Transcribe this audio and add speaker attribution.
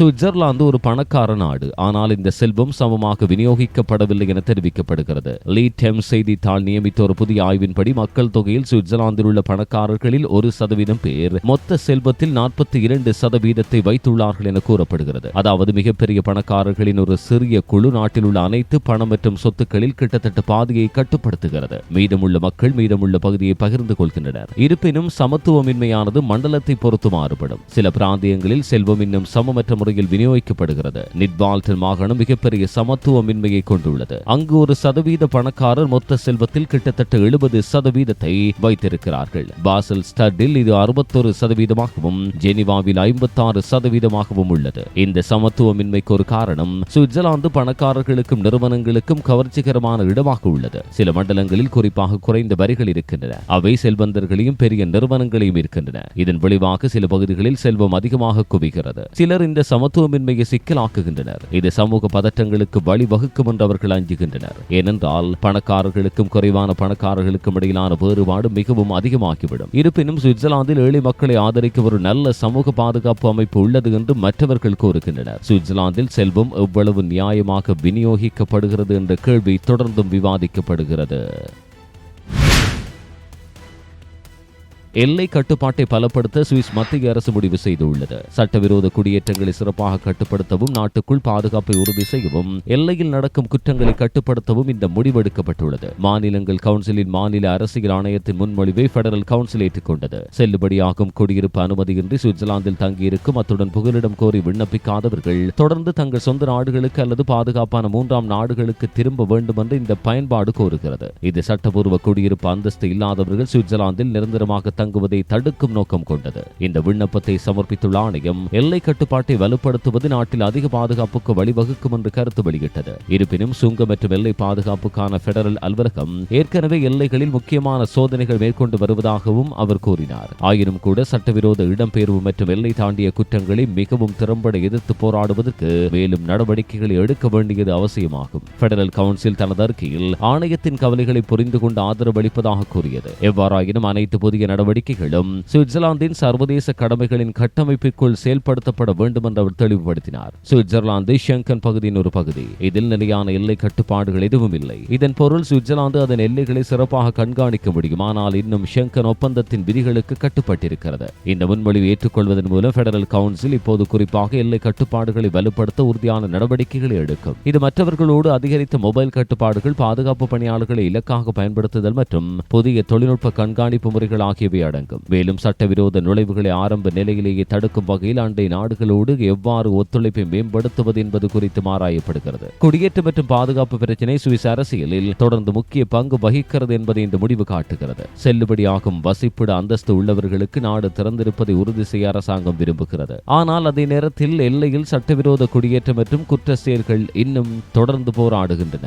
Speaker 1: Switzerland ஒரு பணக்கார நாடு. ஆனால் இந்த செல்வம் சமமாக விநியோகிக்கப்படவில்லை என தெரிவிக்கப்படுகிறது. லீ டெம் செய்தித்தாள் நியமித்த ஒரு புதிய ஆய்வின்படி மக்கள் தொகையில் சுவிட்சர்லாந்தில் உள்ள பணக்காரர்களில் ஒரு சதவீதம் பேர் மொத்த செல்வத்தில் நாற்பத்தி இரண்டு சதவீதத்தை வைத்துள்ளார்கள் என கூறப்படுகிறது. அதாவது மிகப்பெரிய பணக்காரர்களின் ஒரு சிறிய குழு நாட்டில் உள்ள அனைத்து பணம் மற்றும் சொத்துக்களில் கிட்டத்தட்ட பாதியை கட்டுப்படுத்துகிறது. மீதமுள்ள மக்கள் மீதமுள்ள பகுதியை பகிர்ந்து கொள்கின்றனர். இருப்பினும் சமத்துவமின்மையானது மண்டலத்தை பொறுத்து மாறுபடும். சில பிராந்தியங்களில் செல்வம் இன்னும் சமமற்ற முறையில் விநியோகிக்கப்படுகிறது. நிட்வால்டன் மாகாணம் மிகப்பெரிய சமத்துவமின்மையை கொண்டுள்ளது. அங்கு ஒரு சதவீத பணக்காரர் மொத்த செல்வத்தில் கிட்டத்தட்ட எழுபது சதவீதத்தை வைத்திருக்கிறார்கள். பாசல் ஸ்டட்டில் இது அறுபத்தொரு சதவீதமாகவும் ஜெனிவாவில் ஐம்பத்தாறு சதவீதமாகவும் உள்ளது. இந்த சமத்துவமின்மைக்கு ஒரு காரணம் சுவிட்சர்லாந்து பணக்காரர்களுக்கும் நிறுவனங்களுக்கும் கவர்ச்சிகரமான இடமாக உள்ளது. சில மண்டலங்களில் குறிப்பாக குறைந்த வரிகள் இருக்கின்றன. அவை செல்வந்தர்களையும் பெரிய நிறுவனங்களையும் இருக்கின்றன இதன் விளைவாக சில பகுதிகளில் செல்வம் அதிகமாக குவிகிறது. சிலர் இந்த சமத்துவமின்மையை சிக்கலாக்குகின்றனர். இது சமூக பதற்றங்களுக்கு வழிவகுக்கும் என்று அவர்கள் அஞ்சுகின்றனர். ஏனென்றால் பணக்காரர்களுக்கும் குறைவான பணக்காரர்களுக்கும் இடையிலான வேறுபாடு மிகவும் அதிகமாகிவிடும். இருப்பினும் சுவிட்சர்லாந்தில் ஏழை மக்களை ஆதரிக்கும் ஒரு நல்ல சமூக பாதுகாப்பு அமைப்பு உள்ளது என்று மற்றவர்கள் கூறுகின்றனர். சுவிட்சர்லாந்தில் செல்வம் எவ்வளவு நியாயமாக விநியோகிக்கப்படுகிறது என்ற கேள்வி தொடர்ந்தும் விவாதிக்கப்படுகிறது. எல்லை கட்டுப்பாட்டை பலப்படுத்த சுவிஸ் மத்திய அரசு முடிவு செய்துள்ளது. சட்டவிரோத குடியேற்றங்களை சிறப்பாக கட்டுப்படுத்தவும் நாட்டுக்குள் பாதுகாப்பை உறுதி செய்யவும் எல்லையில் நடக்கும் குற்றங்களை கட்டுப்படுத்தவும் இந்த முடிவெடுக்கப்பட்டுள்ளது மாநிலங்கள் கவுன்சிலின் மாநில அரசியல் ஆணையத்தின் முன்மொழிவை பெடரல் கவுன்சில் ஏற்றுக்கொண்டது. செல்லுபடியாகும் குடியிருப்பு அனுமதியின்றி சுவிட்சர்லாந்தில் தங்கியிருக்கும் அத்துடன் புகலிடம் கோரி விண்ணப்பிக்காதவர்கள் தொடர்ந்து தங்கள் சொந்த நாடுகளுக்கு அல்லது பாதுகாப்பான மூன்றாம் நாடுகளுக்கு திரும்ப வேண்டும் என்று இந்த பயன்பாடு கோருகிறது. இது சட்டபூர்வ குடியிருப்பு அந்தஸ்து இல்லாதவர்கள் சுவிட்சர்லாந்தில் நிரந்தரமாக தங்குவதை தடுக்கும் நோக்கம் கொண்டது. இந்த விண்ணப்பத்தை சமர்ப்பித்துள்ள ஆணையம் எல்லை கட்டுப்பாட்டை வலுப்படுத்துவது நாட்டில் அதிக பாதுகாப்புக்கு வழிவகுக்கும் என்று கருத்து வெளியிட்டது. இருப்பினும் சுங்க மற்றும் எல்லை பாதுகாப்புக்கான பெடரல் அலுவலகம் ஏற்கனவே எல்லைகளில் முக்கியமான சோதனைகள் மேற்கொண்டு வருவதாகவும் அவர் கூறினார். ஆயினும் கூட சட்டவிரோத இடம்பெயர்வு மற்றும் எல்லை தாண்டிய குற்றங்களை மிகவும் திறம்பட எதிர்த்து போராடுவதற்கு மேலும் நடவடிக்கைகளை எடுக்க வேண்டியது அவசியமாகும். பெடரல் கவுன்சில் தனது அறிக்கையில் ஆணையத்தின் கவலைகளை புரிந்து கொண்டு ஆதரவு அளிப்பதாக கூறியது. எவ்வாறாயினும் அனைத்து புதிய நடவடிக்கைகளும் சுவிட்சர்லாந்தின் சர்வதேச கடமைகளின் கட்டமைப்பிற்குள் செயல்படுத்தப்பட வேண்டும் என்று அவர் தெளிவுபடுத்தினார். சுவிட்சர்லாந்து ஷெங்கன் பகுதியின் ஒரு பகுதி. இதில் நிலையான எல்லை கட்டுப்பாடுகள் எதுவும் இல்லை. இதன் பொருள் சுவிட்சர்லாந்து அதன் எல்லைகளை சிறப்பாக கண்காணிக்க முடியும். ஆனால் இன்னும் ஷெங்கன் ஒப்பந்தத்தின் விதிகளுக்கு கட்டுப்பட்டிருக்கிறது. இந்த முன்மொழிவை ஏற்றுக்கொள்வதன் மூலம் பெடரல் கவுன்சில் இப்போது குறிப்பாக எல்லை கட்டுப்பாடுகளை வலுப்படுத்த உறுதியான நடவடிக்கைகளை எடுக்கும். இது மற்றவர்களோடு அதிகரித்த மொபைல் கட்டுப்பாடுகள் பாதுகாப்பு பணியாளர்களை இலக்காக பயன்படுத்துதல் மற்றும் புதிய தொழில்நுட்ப கண்காணிப்பு முறைகள் ஆகியவை அடங்கும் மேலும் சட்டவிரோத நுழைவுகளை ஆரம்ப நிலையிலேயே தடுக்கும் வகையில் அண்டை நாடுகளோடு எவ்வாறு ஒத்துழைப்பை மேம்படுத்துவது என்பது குறித்து ஆராயப்படுகிறது. குடியேற்ற மற்றும் பாதுகாப்பு பிரச்சினை சுவிஸ் அரசியலில் தொடர்ந்து முக்கிய பங்கு வகிக்கிறது என்பதை இந்த முடிவு காட்டுகிறது. செல்லுபடியாகும் வசிப்பிட அந்தஸ்து உள்ளவர்களுக்கு நாடு திறந்திருப்பதை உறுதி செய்ய அரசாங்கம் விரும்புகிறது. ஆனால் அதே நேரத்தில் எல்லையில் சட்டவிரோத குடியேற்றம் மற்றும் குற்ற செயல்கள் இன்னும் தொடர்ந்து போராடுகின்றன.